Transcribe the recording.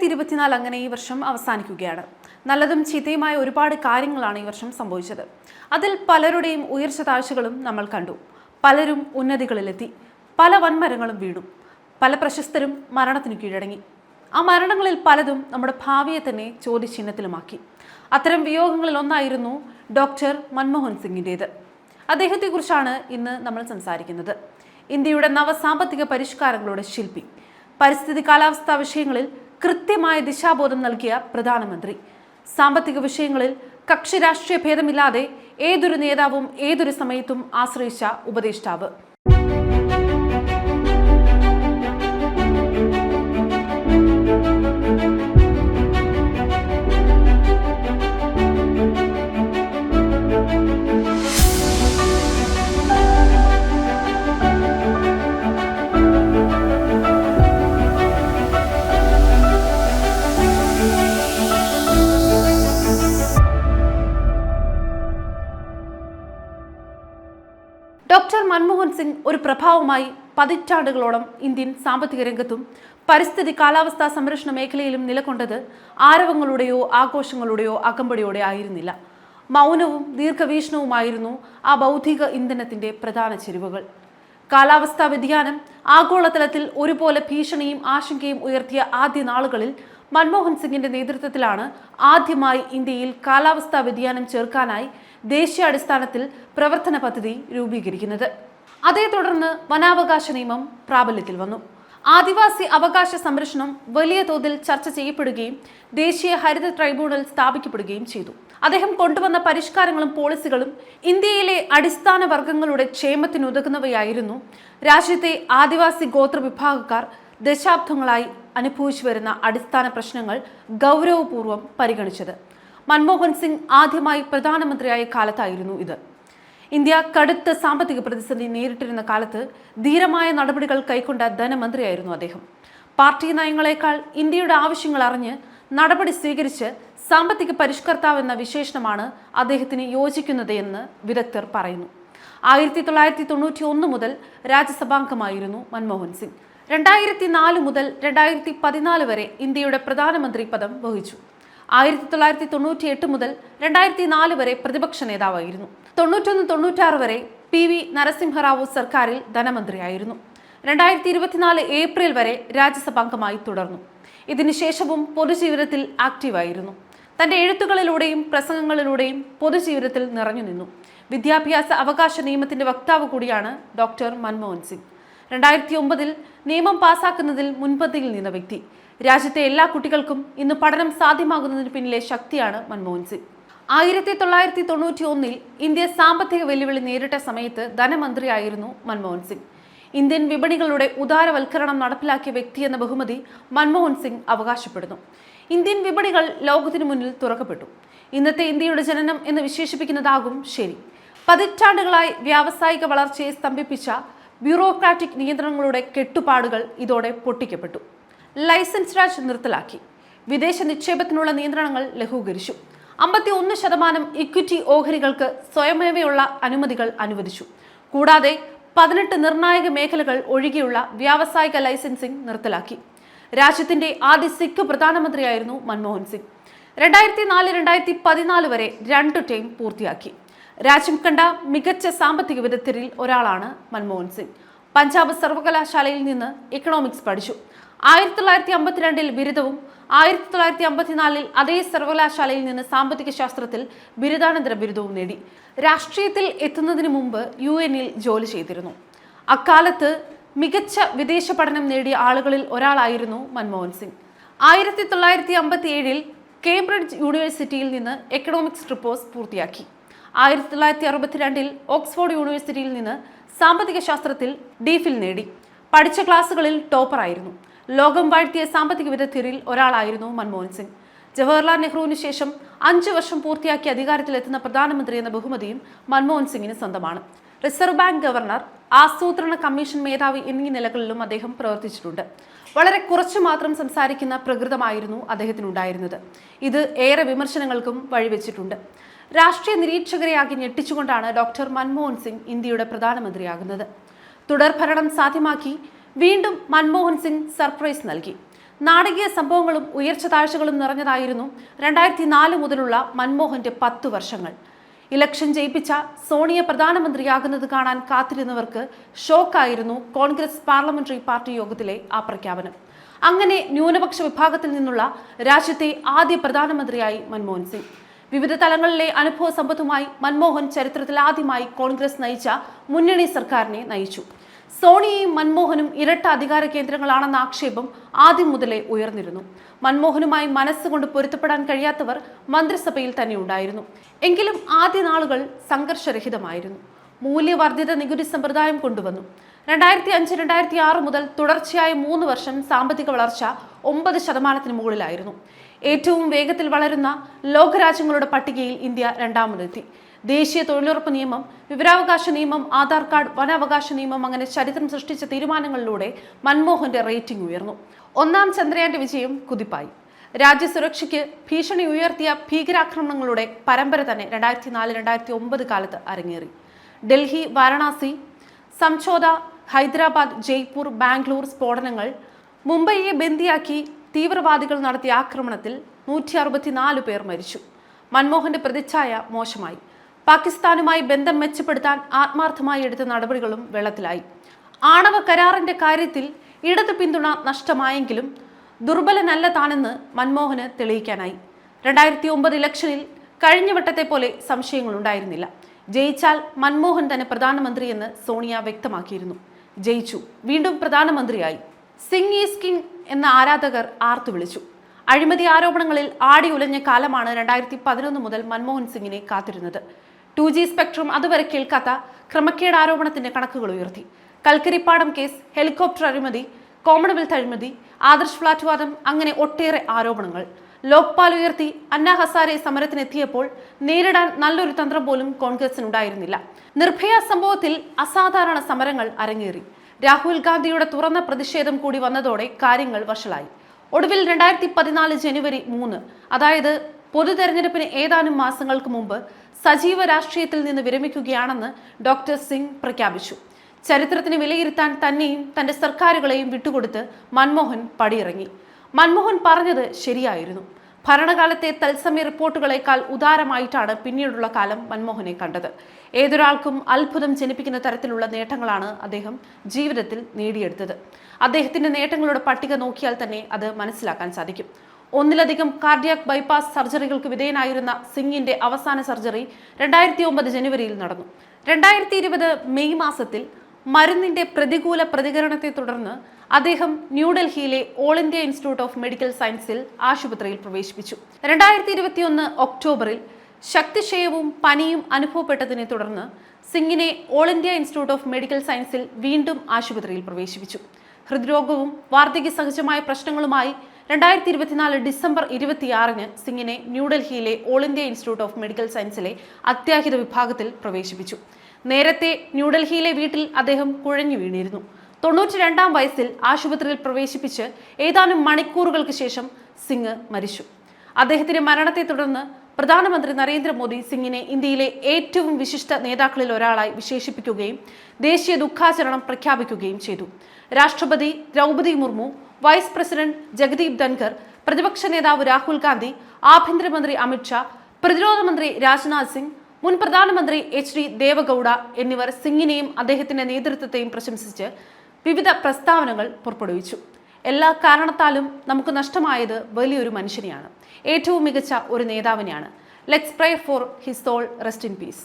രണ്ടായിരത്തി ഇരുപത്തിനാല് അങ്ങനെ ഈ വർഷം അവസാനിക്കുകയാണ്. നല്ലതും ചീത്തയുമായ ഒരുപാട് കാര്യങ്ങളാണ് ഈ വർഷം സംഭവിച്ചത്. അതിൽ പലരുടെയും ഉയർച്ച താഴ്ചകളും നമ്മൾ കണ്ടു. പലരും ഉന്നതികളിലെത്തി. പല വൻമരങ്ങളും വീണു. പല പ്രശസ്തരും മരണത്തിനു കീഴടങ്ങി. ആ മരണങ്ങളിൽ പലതും നമ്മുടെ ഭാവിയെ തന്നെ ചോദ്യചിഹ്നത്തിലുമാക്കി. അത്തരം വിയോഗങ്ങളിൽ ഒന്നായിരുന്നു ഡോക്ടർ മൻമോഹൻ സിംഗിന്റേത്. അദ്ദേഹത്തെക്കുറിച്ചാണ് ഇന്ന് നമ്മൾ സംസാരിക്കുന്നത്. ഇന്ത്യയുടെ നവസാമ്പത്തിക പരിഷ്കാരങ്ങളുടെ ശില്പി. പരിസ്ഥിതി കാലാവസ്ഥാ വിഷയങ്ങളിൽ കൃത്യമായ ദിശാബോധം നൽകിയ പ്രധാനമന്ത്രി. സാമ്പത്തിക വിഷയങ്ങളിൽ കക്ഷി രാഷ്ട്രീയ ഭേദമില്ലാതെ ഏതൊരു നേതാവും ഏതൊരു സമയത്തും ആശ്രയിച്ച ഉപദേഷ്ടാവ്. ഡോക്ടർ മൻമോഹൻ സിംഗ് ഒരു പ്രഭാവമായി പതിറ്റാണ്ടുകളോളം ഇന്ത്യൻ സാമ്പത്തിക രംഗത്തും പരിസ്ഥിതി കാലാവസ്ഥാ സംരക്ഷണ മേഖലയിലും നിലകൊണ്ടത് ആരവങ്ങളുടെയോ ആഘോഷങ്ങളുടെയോ അകമ്പടിയോടെ ആയിരുന്നില്ല. മൗനവും ദീർഘവീക്ഷണവുമായിരുന്നു ആ ബൗദ്ധിക ഇന്ധനത്തിന്റെ പ്രധാന ചെരുവുകൾ. കാലാവസ്ഥാ വ്യതിയാനം ആഗോളതലത്തിൽ ഒരുപോലെ ഭീഷണിയും ആശങ്കയും ഉയർത്തിയ ആദ്യ നാളുകളിൽ മൻമോഹൻ സിംഗിന്റെ നേതൃത്വത്തിലാണ് ആദ്യമായി ഇന്ത്യയിൽ കാലാവസ്ഥാ വ്യതിയാനം ചേർക്കാനായി ദേശീയാടിസ്ഥാനത്തിൽ പ്രവർത്തന പദ്ധതി രൂപീകരിക്കുന്നത്. അതേ തുടർന്ന് വനാവകാശ നിയമം പ്രാബല്യത്തിൽ വന്നു. ആദിവാസി അവകാശ സംരക്ഷണം വലിയ തോതിൽ ചർച്ച ചെയ്യപ്പെടുകയും ദേശീയ ഹരിത ട്രൈബ്യൂണൽ സ്ഥാപിക്കപ്പെടുകയും ചെയ്തു. അദ്ദേഹം കൊണ്ടുവന്ന പരിഷ്കാരങ്ങളും പോളിസികളും ഇന്ത്യയിലെ അടിസ്ഥാന വർഗങ്ങളുടെ ക്ഷേമത്തിനുതകുന്നവയായിരുന്നു രാജ്യത്തെ ആദിവാസി ഗോത്ര വിഭാഗക്കാർ ദശാബ്ദങ്ങളായി അനുഭവിച്ചു വരുന്ന അടിസ്ഥാന പ്രശ്നങ്ങൾ ഗൗരവപൂർവം പരിഗണിച്ചത്. മൻമോഹൻ സിംഗ് ആദ്യമായി പ്രധാനമന്ത്രിയായ കാലത്തായിരുന്നു ഇത്. ഇന്ത്യ കടുത്ത സാമ്പത്തിക പ്രതിസന്ധി നേരിട്ടിരുന്ന കാലത്ത് ധീരമായ നടപടികൾ കൈക്കൊണ്ട ധനമന്ത്രിയായിരുന്നു അദ്ദേഹം. പാർട്ടി നയങ്ങളെക്കാൾ ഇന്ത്യയുടെ ആവശ്യങ്ങൾ അറിഞ്ഞ് നടപടി സ്വീകരിച്ച് സാമ്പത്തിക പരിഷ്കർത്താവ് എന്ന വിശേഷണമാണ് അദ്ദേഹത്തിന് യോജിക്കുന്നത് എന്ന് വിദഗ്ധർ പറയുന്നു. ആയിരത്തി തൊള്ളായിരത്തി തൊണ്ണൂറ്റി ഒന്ന് മുതൽ രാജ്യസഭാംഗമായിരുന്നു മൻമോഹൻ സിംഗ്. രണ്ടായിരത്തി നാല് മുതൽ രണ്ടായിരത്തി പതിനാല് വരെ ഇന്ത്യയുടെ പ്രധാനമന്ത്രി പദം വഹിച്ചു. ആയിരത്തി തൊള്ളായിരത്തി തൊണ്ണൂറ്റി എട്ട് മുതൽ രണ്ടായിരത്തി നാല് വരെ പ്രതിപക്ഷ നേതാവായിരുന്നു. തൊണ്ണൂറ്റൊന്ന് തൊണ്ണൂറ്റാറ് വരെ പി വി നരസിംഹറാവു സർക്കാരിൽ ധനമന്ത്രിയായിരുന്നു. രണ്ടായിരത്തി ഇരുപത്തിനാല് ഏപ്രിൽ വരെ രാജ്യസഭാംഗമായി തുടർന്നു. ഇതിനുശേഷവും പൊതുജീവിതത്തിൽ ആക്റ്റീവായിരുന്നു. തന്റെ എഴുത്തുകളിലൂടെയും പ്രസംഗങ്ങളിലൂടെയും പൊതുജീവിതത്തിൽ നിറഞ്ഞു നിന്നു വിദ്യാഭ്യാസ അവകാശ നിയമത്തിന്റെ വക്താവ് കൂടിയാണ് ഡോക്ടർ മൻമോഹൻ സിംഗ്. രണ്ടായിരത്തി ഒമ്പതിൽ നിയമം പാസാക്കുന്നതിൽ മുൻപന്തിയിൽ നിന്ന വ്യക്തി. രാജ്യത്തെ എല്ലാ കുട്ടികൾക്കും ഇന്ന് പഠനം സാധ്യമാകുന്നതിന് പിന്നിലെ ശക്തിയാണ് മൻമോഹൻ സിംഗ്. ആയിരത്തി തൊള്ളായിരത്തി തൊണ്ണൂറ്റി ഒന്നിൽ ഇന്ത്യ സാമ്പത്തിക വെല്ലുവിളി നേരിട്ട സമയത്ത് ധനമന്ത്രിയായിരുന്നു മൻമോഹൻ സിംഗ്. ഇന്ത്യൻ വിപണികളുടെ ഉദാരവൽക്കരണം നടപ്പിലാക്കിയ വ്യക്തി എന്ന ബഹുമതി മൻമോഹൻ സിംഗ് അവകാശപ്പെടുന്നു. ഇന്ത്യൻ വിപണികൾ ലോകത്തിനു മുന്നിൽ തുറക്കപ്പെട്ടു. ഇന്നത്തെ ഇന്ത്യയുടെ ജനനം എന്ന് വിശേഷിപ്പിക്കുന്നതാകും ശരി. പതിറ്റാണ്ടുകളായി വ്യാവസായിക വളർച്ചയെ സ്തംഭിപ്പിച്ച ബ്യൂറോക്രാറ്റിക് നിയന്ത്രണങ്ങളുടെ കെട്ടുപാടുകൾ ഇതോടെ പൊട്ടിക്കപ്പെട്ടു. ലൈസൻസ് രാജ് നിർത്തലാക്കി. വിദേശ നിക്ഷേപത്തിനുള്ള നിയന്ത്രണങ്ങൾ ലഘൂകരിച്ചു. അമ്പത്തി ഒന്ന് ശതമാനം ഇക്വിറ്റി ഓഹരികൾക്ക് സ്വയമേവയുള്ള അനുമതികൾ അനുവദിച്ചു. കൂടാതെ പതിനെട്ട് നിർണായക മേഖലകൾ ഒഴികെയുള്ള വ്യാവസായിക ലൈസൻസിംഗ് നിർത്തലാക്കി. രാജ്യത്തിന്റെ ആദ്യ സിഖ് പ്രധാനമന്ത്രിയായിരുന്നു മൻമോഹൻ സിംഗ്. രണ്ടായിരത്തി നാല് രണ്ടായിരത്തി പതിനാല് വരെ രണ്ട് ടൈം പൂർത്തിയാക്കി. രാജ്യം കണ്ട മികച്ച സാമ്പത്തിക വിദഗ്ധരിൽ ഒരാളാണ് മൻമോഹൻ സിംഗ്. പഞ്ചാബ് സർവകലാശാലയിൽ നിന്ന് എക്കണോമിക്സ് പഠിച്ചു. ആയിരത്തി തൊള്ളായിരത്തി അമ്പത്തിരണ്ടിൽ ബിരുദവും ആയിരത്തി തൊള്ളായിരത്തി അമ്പത്തിനാലിൽ അതേ സർവകലാശാലയിൽ നിന്ന് സാമ്പത്തിക ശാസ്ത്രത്തിൽ ബിരുദാനന്തര ബിരുദവും നേടി. രാഷ്ട്രീയത്തിൽ എത്തുന്നതിന് മുമ്പ് യു എന്നിൽ ജോലി ചെയ്തിരുന്നു. അക്കാലത്ത് മികച്ച വിദേശ പഠനം നേടിയ ആളുകളിൽ ഒരാളായിരുന്നു മൻമോഹൻ സിംഗ്. ആയിരത്തി തൊള്ളായിരത്തി അമ്പത്തി ഏഴിൽ കേംബ്രിഡ്ജ് യൂണിവേഴ്സിറ്റിയിൽ നിന്ന് എക്കണോമിക്സ് ട്രിപ്പോസ് പൂർത്തിയാക്കി. ആയിരത്തി തൊള്ളായിരത്തി അറുപത്തിരണ്ടിൽ ഓക്സ്ഫോർഡ് യൂണിവേഴ്സിറ്റിയിൽ നിന്ന് സാമ്പത്തിക ശാസ്ത്രത്തിൽ ഡിഫിൽ നേടി. പഠിച്ച ക്ലാസ്സുകളിൽ ടോപ്പറായിരുന്നു. ലോകം വാഴ്ത്തിയ സാമ്പത്തിക വിദഗ്ധരിൽ ഒരാളായിരുന്നു മൻമോഹൻ സിംഗ്. ജവഹർലാൽ നെഹ്റുവിന് ശേഷം അഞ്ച് വർഷം പൂർത്തിയാക്കി അധികാരത്തിലെത്തുന്ന പ്രധാനമന്ത്രി എന്ന ബഹുമതിയും മൻമോഹൻ സിംഗിന് സ്വന്തമാണ്. റിസർവ് ബാങ്ക് ഗവർണർ ആസൂത്രണ കമ്മീഷൻ മേധാവി എന്നീ നിലകളിലും അദ്ദേഹം പ്രവർത്തിച്ചിട്ടുണ്ട്. വളരെ കുറച്ചു മാത്രം സംസാരിക്കുന്ന പ്രകൃതമായിരുന്നു അദ്ദേഹത്തിനുണ്ടായിരുന്നത്. ഇത് ഏറെ വിമർശനങ്ങൾക്കും വഴിവെച്ചിട്ടുണ്ട്. രാഷ്ട്രീയ നിരീക്ഷകരെയാക്കി ഞെട്ടിച്ചുകൊണ്ടാണ് ഡോക്ടർ മൻമോഹൻ സിംഗ് ഇന്ത്യയുടെ പ്രധാനമന്ത്രിയാകുന്നത്. തുടർഭരണം സാധ്യമാക്കി വീണ്ടും മൻമോഹൻ സിംഗ് സർപ്രൈസ് നൽകി. നാടകീയ സംഭവങ്ങളും ഉയർച്ച താഴ്ചകളും നിറഞ്ഞതായിരുന്നു രണ്ടായിരത്തി നാല് മുതലുള്ള മൻമോഹന്റെ പത്തു വർഷങ്ങൾ. ഇലക്ഷൻ ജയിപ്പിച്ച സോണിയ പ്രധാനമന്ത്രിയാകുന്നത് കാണാൻ കാത്തിരുന്നവർക്ക് ഷോക്കായിരുന്നു കോൺഗ്രസ് പാർലമെന്ററി പാർട്ടി യോഗത്തിലെ ആ പ്രഖ്യാപനം. അങ്ങനെ ന്യൂനപക്ഷ വിഭാഗത്തിൽ നിന്നുള്ള രാജ്യത്തെ ആദ്യ പ്രധാനമന്ത്രിയായി മൻമോഹൻ സിംഗ്. വിവിധ തലങ്ങളിലെ അനുഭവ സമ്പത്തുമായി മൻമോഹൻ ചരിത്രത്തിൽ ആദ്യമായി കോൺഗ്രസ് നയിച്ച മുന്നണി സർക്കാരിനെ നയിച്ചു. സോണിയയും മൻമോഹനും ഇരട്ട അധികാര കേന്ദ്രങ്ങളാണെന്ന ആക്ഷേപം ആദ്യം മുതലേ ഉയർന്നിരുന്നു. മൻമോഹനുമായി മനസ്സുകൊണ്ട് പൊരുത്തപ്പെടാൻ കഴിയാത്തവർ മന്ത്രിസഭയിൽ തന്നെ ഉണ്ടായിരുന്നു എങ്കിലും ആദ്യ നാളുകൾ സംഘർഷരഹിതമായിരുന്നു. മൂല്യവർദ്ധിത നികുതി സമ്പ്രദായം കൊണ്ടുവന്നു. രണ്ടായിരത്തി അഞ്ച് രണ്ടായിരത്തി ആറ് മുതൽ തുടർച്ചയായ മൂന്ന് വർഷം സാമ്പത്തിക വളർച്ച ഒമ്പത് ശതമാനത്തിന് മുകളിലായിരുന്നു. ഏറ്റവും വേഗത്തിൽ വളരുന്ന ലോകരാജ്യങ്ങളുടെ പട്ടികയിൽ ഇന്ത്യ രണ്ടാമതെത്തി. ദേശീയ തൊഴിലുറപ്പ് നിയമം വിവരാവകാശ നിയമം ആധാർ കാർഡ് വനാവകാശ നിയമം അങ്ങനെ ചരിത്രം സൃഷ്ടിച്ച തീരുമാനങ്ങളിലൂടെ മൻമോഹന്റെ റേറ്റിംഗ് ഉയർന്നു. ഒന്നാം ചന്ദ്രയാന്റെ വിജയം കുതിപ്പായി. രാജ്യസുരക്ഷയ്ക്ക് ഭീഷണി ഉയർത്തിയ ഭീകരാക്രമണങ്ങളുടെ പരമ്പര തന്നെ രണ്ടായിരത്തി നാല് രണ്ടായിരത്തി ഒമ്പത് കാലത്ത് അരങ്ങേറി. ഡൽഹി വാരണാസി സംഛോദ ഹൈദരാബാദ് ജയ്പൂർ ബാംഗ്ലൂർ സ്ഫോടനങ്ങൾ മുംബൈയെ ബന്ദിയാക്കി തീവ്രവാദികൾ നടത്തിയ ആക്രമണത്തിൽ നൂറ്റി അറുപത്തിനാല് പേർ മരിച്ചു. മൻമോഹന്റെ പ്രതിച്ഛായ മോശമായി. പാകിസ്ഥാനുമായി ബന്ധം മെച്ചപ്പെടുത്താൻ ആത്മാർത്ഥമായി എടുത്ത നടപടികളും വെള്ളത്തിലായി. ആണവ കരാറിന്റെ കാര്യത്തിൽ ഇടത് പിന്തുണ നഷ്ടമായെങ്കിലും ദുർബലനല്ല താനെന്ന് മൻമോഹന് തെളിയിക്കാനായി. രണ്ടായിരത്തി ഒമ്പത് ഇലക്ഷനിൽ കഴിഞ്ഞ വട്ടത്തെ പോലെ സംശയങ്ങളുണ്ടായിരുന്നില്ല. ജയിച്ചാൽ മൻമോഹൻ തന്നെ പ്രധാനമന്ത്രിയെന്ന് സോണിയ വ്യക്തമാക്കിയിരുന്നു. ജയിച്ചു വീണ്ടും പ്രധാനമന്ത്രിയായി. സിംഗ് ഈസ് കിങ് എന്ന ആരാധകർ ആർത്തു വിളിച്ചു. അഴിമതി ആരോപണങ്ങളിൽ ആടി ഉലഞ്ഞ കാലമാണ് രണ്ടായിരത്തി പതിനൊന്ന് മുതൽ മൻമോഹൻ സിംഗിനെ കാത്തിരുന്നത്. ടു ജി സ്പെക്ട്രം അതുവരെ കേൾക്കാത്ത ക്രമക്കേട് ആരോപണത്തിന്റെ കണക്കുകൾ ഉയർത്തി. കൽക്കരിപ്പാടം കേസ് ഹെലികോപ്റ്റർ അഴിമതി കോമൺവെൽത്ത് അഴിമതി ആദർശ് ഫ്ലാറ്റ് വാദം അങ്ങനെ ഒട്ടേറെ ആരോപണങ്ങൾ. ലോക്പാൽ ഉയർത്തി അന്ന ഹസാരെ സമരത്തിനെത്തിയപ്പോൾ നേരിടാൻ നല്ലൊരു തന്ത്രം പോലും കോൺഗ്രസിനുണ്ടായിരുന്നില്ല. നിർഭയ സംഭവത്തിൽ അസാധാരണ സമരങ്ങൾ അരങ്ങേറി. രാഹുൽ ഗാന്ധിയുടെ തുറന്ന പ്രതിഷേധം കൂടി വന്നതോടെ കാര്യങ്ങൾ വഷളായി. ഒടുവിൽ രണ്ടായിരത്തി പതിനാല് ജനുവരി മൂന്ന് അതായത് പൊതു തെരഞ്ഞെടുപ്പിന് ഏതാനും മാസങ്ങൾക്ക് മുമ്പ് സജീവ രാഷ്ട്രീയത്തിൽ നിന്ന് വിരമിക്കുകയാണെന്ന് ഡോക്ടർ സിംഗ് പ്രഖ്യാപിച്ചു. ചരിത്രത്തിന് വിലയിരുത്താൻ തന്നെയും തന്റെ സർക്കാരുകളെയും വിട്ടുകൊടുത്ത് മൻമോഹൻ പടിയിറങ്ങി. മൻമോഹൻ പറഞ്ഞത് ശരിയായിരുന്നു. ഭരണകാലത്തെ തത്സമയ റിപ്പോർട്ടുകളെക്കാൾ ഉദാരമായിട്ടാണ് പിന്നീടുള്ള കാലം മൻമോഹനെ കണ്ടത്. ഏതൊരാൾക്കും അത്ഭുതം ജനിപ്പിക്കുന്ന തരത്തിലുള്ള നേട്ടങ്ങളാണ് അദ്ദേഹം ജീവിതത്തിൽ നേടിയെടുത്തത്. അദ്ദേഹത്തിന്റെ നേട്ടങ്ങളുടെ പട്ടിക നോക്കിയാൽ തന്നെ അത് മനസ്സിലാക്കാൻ സാധിക്കും. ഒന്നിലധികം കാർഡിയാക് ബൈപ്പാസ് സർജറികൾക്ക് വിധേയനായിരുന്ന സിംഗിന്റെ അവസാന സർജറി രണ്ടായിരത്തി ഒമ്പത് ജനുവരിയിൽ നടന്നു. രണ്ടായിരത്തി മെയ് മാസത്തിൽ മരുന്നിന്റെ പ്രതികൂല പ്രതികരണത്തെ തുടർന്ന് അദ്ദേഹം ന്യൂഡൽഹിയിലെ all India institute of medical സയൻസിൽ ആശുപത്രിയിൽ പ്രവേശിപ്പിച്ചു. രണ്ടായിരത്തി ഇരുപത്തിയൊന്ന് ഒക്ടോബറിൽ ശക്തിക്ഷയവും പനിയും അനുഭവപ്പെട്ടതിനെ തുടർന്ന് സിംഗിനെ all India institute of medical സയൻസിൽ വീണ്ടും ആശുപത്രിയിൽ പ്രവേശിപ്പിച്ചു. ഹൃദ്രോഗവും വാർദ്ധക്യ സഹജമായ പ്രശ്നങ്ങളുമായി രണ്ടായിരത്തി ഇരുപത്തിനാല് ഡിസംബർ ഇരുപത്തിയാറിന് സിംഗിനെ ന്യൂഡൽഹിയിലെ all India institute of medical സയൻസിലെ അത്യാഹിത വിഭാഗത്തിൽ പ്രവേശിപ്പിച്ചു. നേരത്തെ ന്യൂഡൽഹിയിലെ വീട്ടിൽ അദ്ദേഹം കുഴഞ്ഞു വീണിരുന്നു. തൊണ്ണൂറ്റി രണ്ടാം വയസ്സിൽ ആശുപത്രിയിൽ പ്രവേശിപ്പിച്ച് ഏതാനും മണിക്കൂറുകൾക്ക് ശേഷം സിംഗ് മരിച്ചു. അദ്ദേഹത്തിന്റെ മരണത്തെ തുടർന്ന് പ്രധാനമന്ത്രി നരേന്ദ്രമോദി സിംഗിനെ ഇന്ത്യയിലെ ഏറ്റവും വിശിഷ്ട നേതാക്കളിൽ ഒരാളായി വിശേഷിപ്പിക്കുകയും ദേശീയ ദുഃഖാചരണം പ്രഖ്യാപിക്കുകയും ചെയ്തു. രാഷ്ട്രപതി ദ്രൗപദി മുർമു വൈസ് പ്രസിഡന്റ് ജഗദീപ് ധൻഖർ പ്രതിപക്ഷ നേതാവ് രാഹുൽ ഗാന്ധി ആഭ്യന്തരമന്ത്രി അമിത്ഷാ പ്രതിരോധ മന്ത്രി രാജ്നാഥ് സിംഗ് മുൻ പ്രധാനമന്ത്രി എച്ച് ഡി ദേവഗൌഡ എന്നിവർ സിംഗിനെയും അദ്ദേഹത്തിന്റെ നേതൃത്വത്തെയും പ്രശംസിച്ച് വിവിധ പ്രസ്താവനകൾ പുറപ്പെടുവിച്ചു. എല്ലാ കാരണത്താലും നമുക്ക് നഷ്ടമായത് വലിയൊരു മനുഷ്യനെയാണ്. ഏറ്റവും മികച്ച ഒരു നേതാവിനെയാണ്. Let's pray for his soul rest in peace